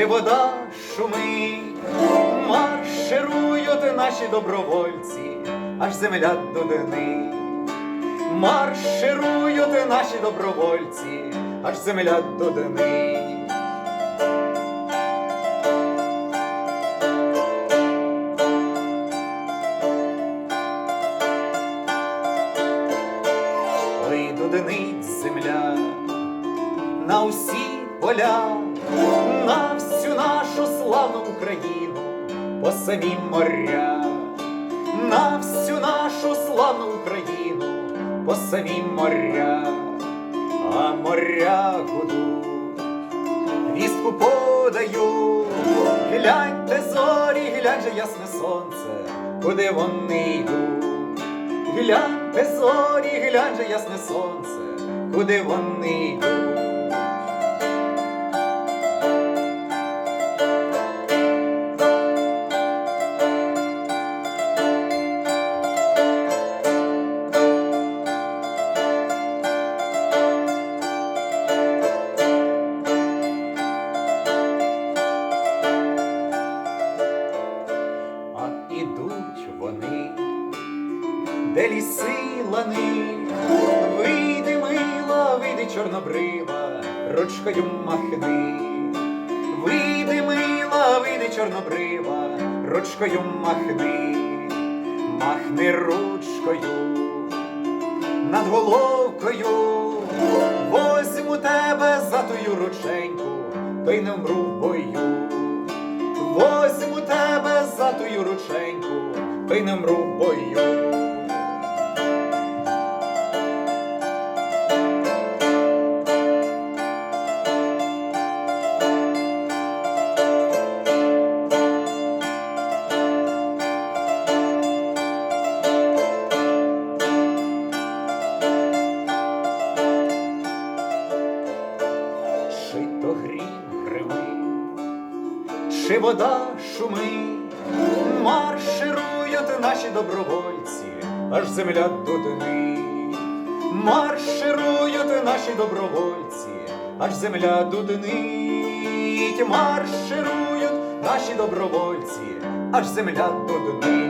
чи вода шумить, марширують наші добровольці, аж земля додини. Марширують наші добровольці, аж земля додини. Ой, додинить земля на усі поля, на всю нашу славну Україну, по самі моря, на всю нашу славну Україну, по самі моря, а моря гудуть, вістку подаю, гляньте зорі, глянь же ясне сонце, куди вони йдуть. Гляньте зорі, глянь же ясне сонце, куди вони йдуть. Де ліси лани, вийди мила, вийди чорнобрива, ручкою махни, вийди мила, вийди чорнобрива, ручкою махни, махни ручкою над головкою, возьму тебе за тую рученьку, то не вмру в бою. Возьму тебе за тую рученьку, то не вмру в бою. Чи то грім гримить, чи вода шумить, марширують наші добровольці, аж земля дуднить. Марширують наші добровольці, аж земля дуднить. Марширують наші добровольці, аж земля дуднить.